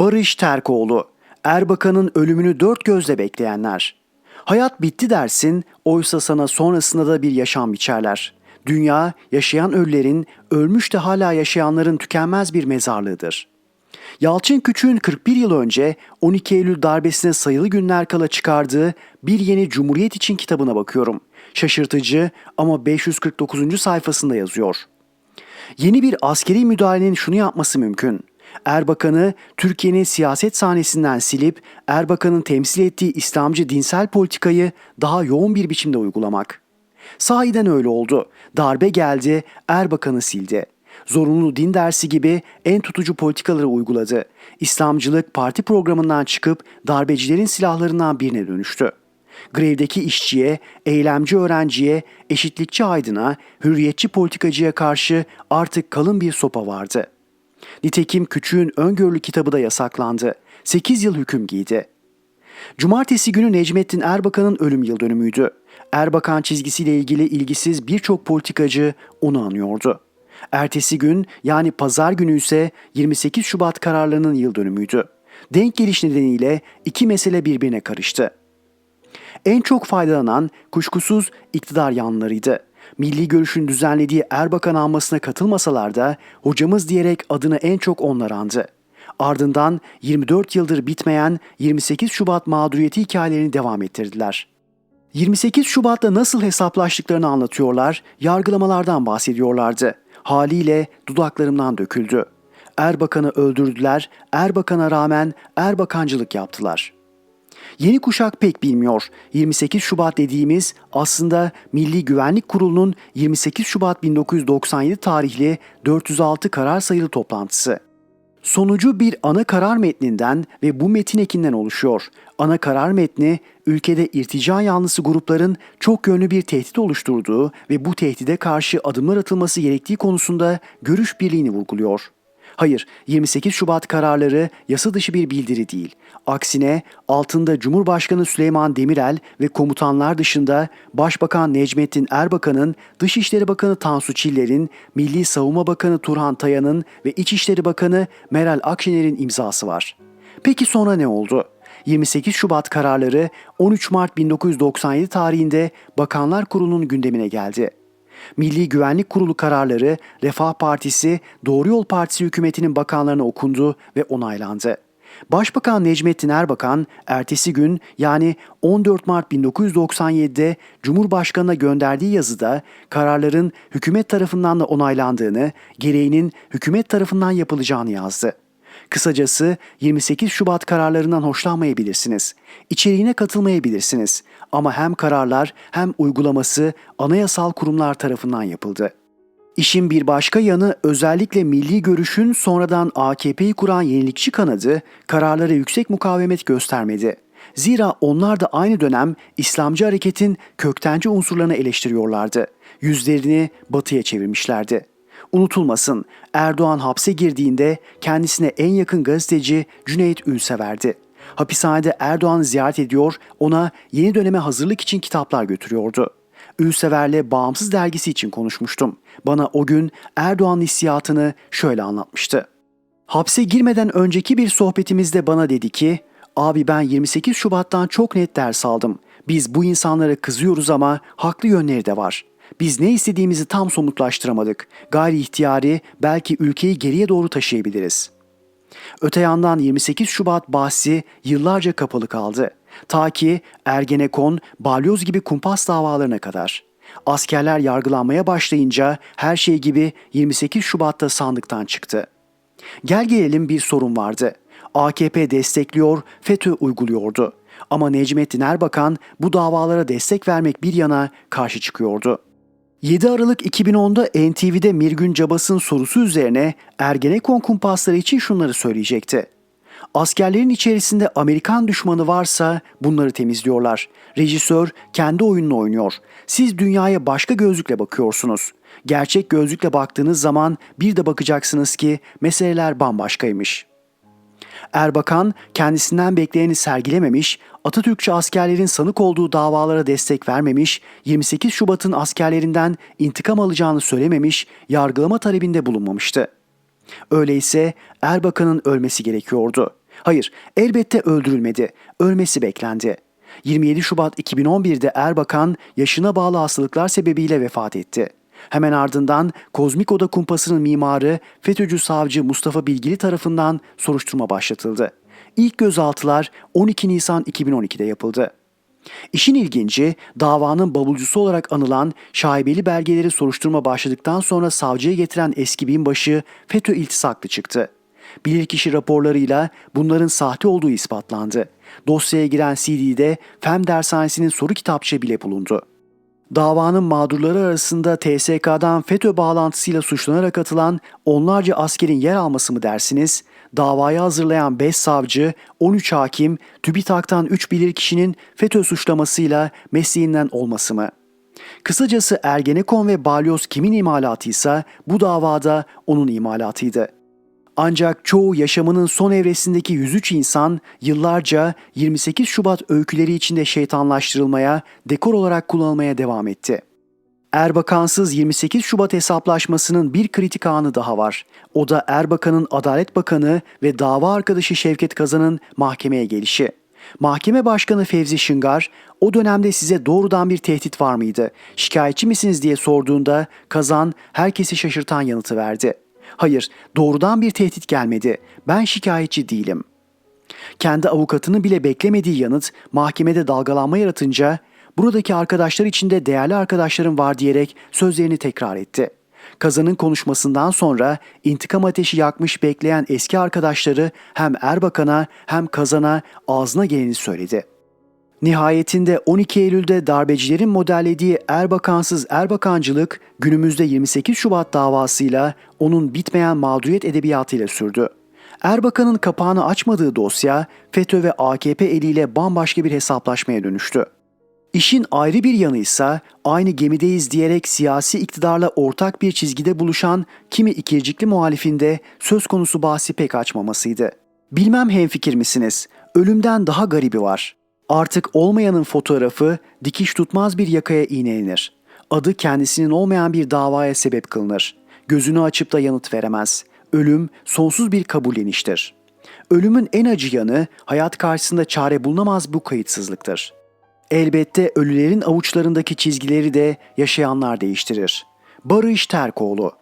Barış Terkoğlu, Erbakan'ın ölümünü dört gözle bekleyenler. Hayat bitti dersin, oysa sana sonrasında da bir yaşam biçerler. Dünya, yaşayan ölülerin, ölmüş de hala yaşayanların tükenmez bir mezarlığıdır. Yalçın Küçük'ün 41 yıl önce 12 Eylül darbesine sayılı günler kala çıkardığı Bir Yeni Cumhuriyet için kitabına bakıyorum. Şaşırtıcı ama 549. sayfasında yazıyor. Yeni bir askeri müdahalenin şunu yapması mümkün. Erbakan'ı Türkiye'nin siyaset sahnesinden silip Erbakan'ın temsil ettiği İslamcı dinsel politikayı daha yoğun bir biçimde uygulamak. Sahiden öyle oldu. Darbe geldi, Erbakan'ı sildi. Zorunlu din dersi gibi en tutucu politikaları uyguladı. İslamcılık parti programından çıkıp darbecilerin silahlarından birine dönüştü. Grevdeki işçiye, eylemci öğrenciye, eşitlikçi aydına, hürriyetçi politikacıya karşı artık kalın bir sopa vardı. Nitekim Küçük'ün öngörülü kitabı da yasaklandı. 8 yıl hüküm giydi. Cumartesi günü Necmettin Erbakan'ın ölüm yıl dönümüydü. Erbakan çizgisiyle ilgili ilgisiz birçok politikacı onu anıyordu. Ertesi gün yani pazar günü ise 28 Şubat kararlarının yıl dönümüydü. Denk geliş nedeniyle iki mesele birbirine karıştı. En çok faydalanan kuşkusuz iktidar yanlarıydı. Milli Görüş'ün düzenlediği Erbakan almasına katılmasalar da hocamız diyerek adını en çok onlar andı. Ardından 24 yıldır bitmeyen 28 Şubat mağduriyeti hikayelerini devam ettirdiler. 28 Şubat'ta nasıl hesaplaştıklarını anlatıyorlar, yargılamalardan bahsediyorlardı. Haliyle dudaklarımdan döküldü. Erbakan'ı öldürdüler, Erbakan'a rağmen Erbakancılık yaptılar.'' Yeni kuşak pek bilmiyor. 28 Şubat dediğimiz aslında Milli Güvenlik Kurulu'nun 28 Şubat 1997 tarihli 406 karar sayılı toplantısı. Sonucu bir ana karar metninden ve bu metin ekinden oluşuyor. Ana karar metni ülkede irtica yanlısı grupların çok yönlü bir tehdit oluşturduğu ve bu tehdide karşı adımlar atılması gerektiği konusunda görüş birliğini vurguluyor. Hayır, 28 Şubat kararları yasa dışı bir bildiri değil. Aksine altında Cumhurbaşkanı Süleyman Demirel ve komutanlar dışında Başbakan Necmettin Erbakan'ın, Dışişleri Bakanı Tansu Çiller'in, Milli Savunma Bakanı Turhan Tayan'ın ve İçişleri Bakanı Meral Akşener'in imzası var. Peki sonra ne oldu? 28 Şubat kararları 13 Mart 1997 tarihinde Bakanlar Kurulu'nun gündemine geldi. Milli Güvenlik Kurulu kararları Refah Partisi, Doğru Yol Partisi hükümetinin bakanlarına okundu ve onaylandı. Başbakan Necmettin Erbakan ertesi gün yani 14 Mart 1997'de Cumhurbaşkanı'na gönderdiği yazıda kararların hükümet tarafından da onaylandığını, gereğinin hükümet tarafından yapılacağını yazdı. Kısacası 28 Şubat kararlarından hoşlanmayabilirsiniz. İçeriğine katılmayabilirsiniz. Ama hem kararlar hem uygulaması anayasal kurumlar tarafından yapıldı. İşin bir başka yanı özellikle milli görüşün sonradan AKP'yi kuran yenilikçi kanadı kararlara yüksek mukavemet göstermedi. Zira onlar da aynı dönem İslamcı hareketin köktenci unsurlarını eleştiriyorlardı. Yüzlerini batıya çevirmişlerdi. Unutulmasın Erdoğan hapse girdiğinde kendisine en yakın gazeteci Cüneyt Ülsever'di. Hapishanede Erdoğan'ı ziyaret ediyor, ona yeni döneme hazırlık için kitaplar götürüyordu. Ülsever'le Bağımsız dergisi için konuşmuştum. Bana o gün Erdoğan hissiyatını şöyle anlatmıştı. Hapse girmeden önceki bir sohbetimizde bana dedi ki, abi ben 28 Şubat'tan çok net ders aldım. Biz bu insanlara kızıyoruz ama haklı yönleri de var. Biz ne istediğimizi tam somutlaştıramadık. Gayri ihtiyari belki ülkeyi geriye doğru taşıyabiliriz. Öte yandan 28 Şubat bahsi yıllarca kapalı kaldı. Ta ki Ergenekon, Balyoz gibi kumpas davalarına kadar. Askerler yargılanmaya başlayınca her şey gibi 28 Şubat'ta sandıktan çıktı. Gel gelelim bir sorun vardı. AKP destekliyor, FETÖ uyguluyordu. Ama Necmettin Erbakan bu davalara destek vermek bir yana karşı çıkıyordu. 7 Aralık 2010'da NTV'de Mirgün Cabas'ın sorusu üzerine Ergenekon kumpasları için şunları söyleyecekti. Askerlerin içerisinde Amerikan düşmanı varsa bunları temizliyorlar. Rejisör kendi oyununu oynuyor. Siz dünyaya başka gözlükle bakıyorsunuz. Gerçek gözlükle baktığınız zaman bir de bakacaksınız ki meseleler bambaşkaymış.'' Erbakan kendisinden bekleyeni sergilememiş, Atatürkçü askerlerin sanık olduğu davalara destek vermemiş, 28 Şubat'ın askerlerinden intikam alacağını söylememiş, yargılama talebinde bulunmamıştı. Öyleyse Erbakan'ın ölmesi gerekiyordu. Hayır, elbette öldürülmedi. Ölmesi beklendi. 27 Şubat 2011'de Erbakan yaşına bağlı hastalıklar sebebiyle vefat etti. Hemen ardından Kozmik Oda kumpasının mimarı FETÖ'cü savcı Mustafa Bilgili tarafından soruşturma başlatıldı. İlk gözaltılar 12 Nisan 2012'de yapıldı. İşin ilginci davanın bavulcusu olarak anılan şaibeli belgeleri soruşturma başladıktan sonra savcıya getiren eski binbaşı FETÖ iltisaklı çıktı. Bilirkişi raporlarıyla bunların sahte olduğu ispatlandı. Dosyaya giren CD'de FEM dershanesinin soru kitapçığı bile bulundu. Davanın mağdurları arasında TSK'dan FETÖ bağlantısıyla suçlanarak atılan onlarca askerin yer alması mı dersiniz? Davayı hazırlayan 5 savcı, 13 hakim, TÜBİTAK'tan 3 bilirkişinin FETÖ suçlamasıyla mesleğinden olması mı? Kısacası Ergenekon ve Balyoz kimin imalatıysa bu davada onun imalatıydı. Ancak çoğu yaşamının son evresindeki 103 insan yıllarca 28 Şubat öyküleri içinde şeytanlaştırılmaya, dekor olarak kullanılmaya devam etti. Erbakansız 28 Şubat hesaplaşmasının bir kritik anı daha var. O da Erbakan'ın Adalet Bakanı ve dava arkadaşı Şevket Kazan'ın mahkemeye gelişi. Mahkeme Başkanı Fevzi Şıngar, o dönemde size doğrudan bir tehdit var mıydı? Şikayetçi misiniz diye sorduğunda Kazan herkesi şaşırtan yanıtı verdi. Hayır, doğrudan bir tehdit gelmedi. Ben şikayetçi değilim. Kendi avukatını bile beklemediği yanıt mahkemede dalgalanma yaratınca buradaki arkadaşlar içinde değerli arkadaşlarım var diyerek sözlerini tekrar etti. Kazan'ın konuşmasından sonra intikam ateşi yakmış bekleyen eski arkadaşları hem Erbakan'a hem Kazan'a ağzına geleni söyledi. Nihayetinde 12 Eylül'de darbecilerin modellediği Erbakansız Erbakancılık günümüzde 28 Şubat davasıyla onun bitmeyen mağduriyet edebiyatıyla sürdü. Erbakan'ın kapağını açmadığı dosya FETÖ ve AKP eliyle bambaşka bir hesaplaşmaya dönüştü. İşin ayrı bir yanı ise aynı gemideyiz diyerek siyasi iktidarla ortak bir çizgide buluşan kimi ikircikli muhalifinde söz konusu bahsi pek açmamasıydı. Bilmem hemfikir misiniz? Ölümden daha garibi var. Artık olmayanın fotoğrafı dikiş tutmaz bir yakaya iğnelenir. Adı kendisinin olmayan bir davaya sebep kılınır. Gözünü açıp da yanıt veremez. Ölüm sonsuz bir kabulleniştir. Ölümün en acı yanı hayat karşısında çare bulunamaz bu kayıtsızlıktır. Elbette ölülerin avuçlarındaki çizgileri de yaşayanlar değiştirir. Barış Terkoğlu